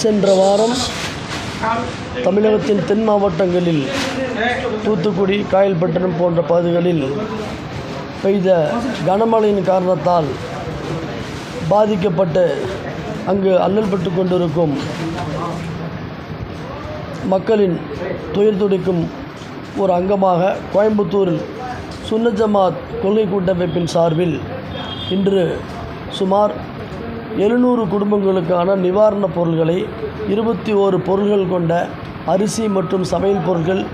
சென்ற வாரம் தமிழகத்தின் தென் மாவட்டங்களில் தூத்துக்குடி காயல்பட்டினம் போன்ற பகுதிகளில் பெய்த கனமழையின் காரணத்தால் பாதிக்கப்பட்டு அங்கு அல்லல்பட்டு கொண்டிருக்கும் மக்களின் துயர் துடிக்கும் ஒரு அங்கமாக கோயம்புத்தூரில் சுன்னஜமாத் கொள்கை கூட்டமைப்பின் சார்பில் இன்று சுமார் எழுநூறு குடும்பங்களுக்கான நிவாரணப் பொருள்களை இருபத்தி ஓரு பொருள்கள் கொண்ட அரிசி மற்றும் சமையல் பொருட்கள்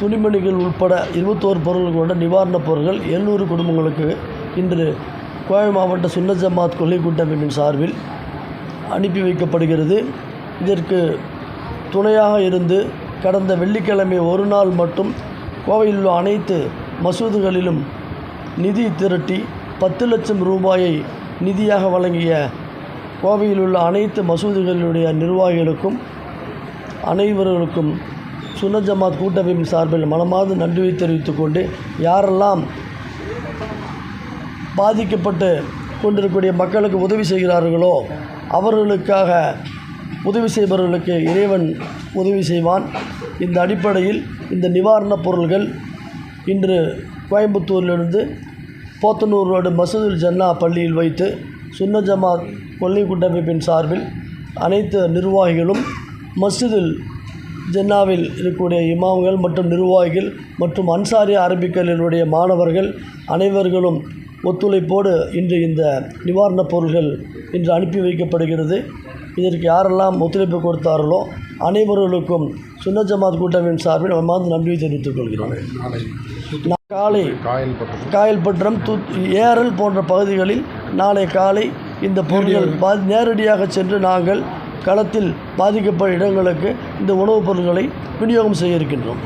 துணிமணிகள் உட்பட இருபத்தோரு பொருள்கள் கொண்ட நிவாரணப் பொருட்கள் எழுநூறு குடும்பங்களுக்கு இன்று கோவை மாவட்ட சுன்னத் ஜமாத் கொள்கை கூட்டமைப்பின் சார்பில் அனுப்பி வைக்கப்படுகிறது. இதற்கு துணையாக இருந்து கடந்த வெள்ளிக்கிழமை ஒரு நாள் மட்டும் கோவையில் உள்ள அனைத்து மசூதுகளிலும் நிதி திரட்டி பத்து லட்சம் ரூபாயை நிதியாக வழங்கிய கோவையில் உள்ள அனைத்து மசூதிகளுடைய நிர்வாகிகளுக்கும் அனைவர்களுக்கும் சுன்னத் ஜமாத் கூட்டமைப்பின் சார்பில் மனமார்ந்த நன்றியை தெரிவித்துக் கொண்டு யாரெல்லாம் பாதிக்கப்பட்டு கொண்டிருக்கக்கூடிய மக்களுக்கு உதவி செய்கிறார்களோ அவர்களுக்காக உதவி செய்பவர்களுக்கு இறைவன் உதவி செய்வான். இந்த அடிப்படையில் இந்த நிவாரணப் பொருள்கள் இன்று கோயம்புத்தூரிலிருந்து போத்தனூர் ரோடு மசூதுல் ஜன்னா பள்ளியில் வைத்து சுன்ன ஜமாத் கொள்ளை கூட்டமைப்பின் சார்பில் அனைத்து நிர்வாகிகளும் மஸ்ஜிதில் ஜென்னாவில் இருக்கக்கூடிய இமாம்கள் மற்றும் நிர்வாகிகள் மற்றும் அன்சாரி அரபிக்கலினுடைய மாணவர்கள் அனைவர்களும் ஒத்துழைப்போடு இன்று இந்த நிவாரணப் பொருள்கள் இன்று அனுப்பி வைக்கப்படுகிறது. இதற்கு யாரெல்லாம் ஒத்துழைப்பு கொடுத்தார்களோ அனைவர்களுக்கும் சுன்ன ஜமாத் கூட்டமைப்பின் சார்பில் நம்ம நன்றியை தெரிவித்துக் கொள்கிறோம். காலை காயல்பட்டு காயல்பட்டினம் தூ ஏரல் போன்ற பகுதிகளில் நாளை காலை இந்த பொருட்கள் பா நேரடியாக சென்று நாங்கள் களத்தில் பாதிக்கப்பட்ட இடங்களுக்கு இந்த உணவுப் பொருட்களை விநியோகம் செய்ய இருக்கின்றோம்.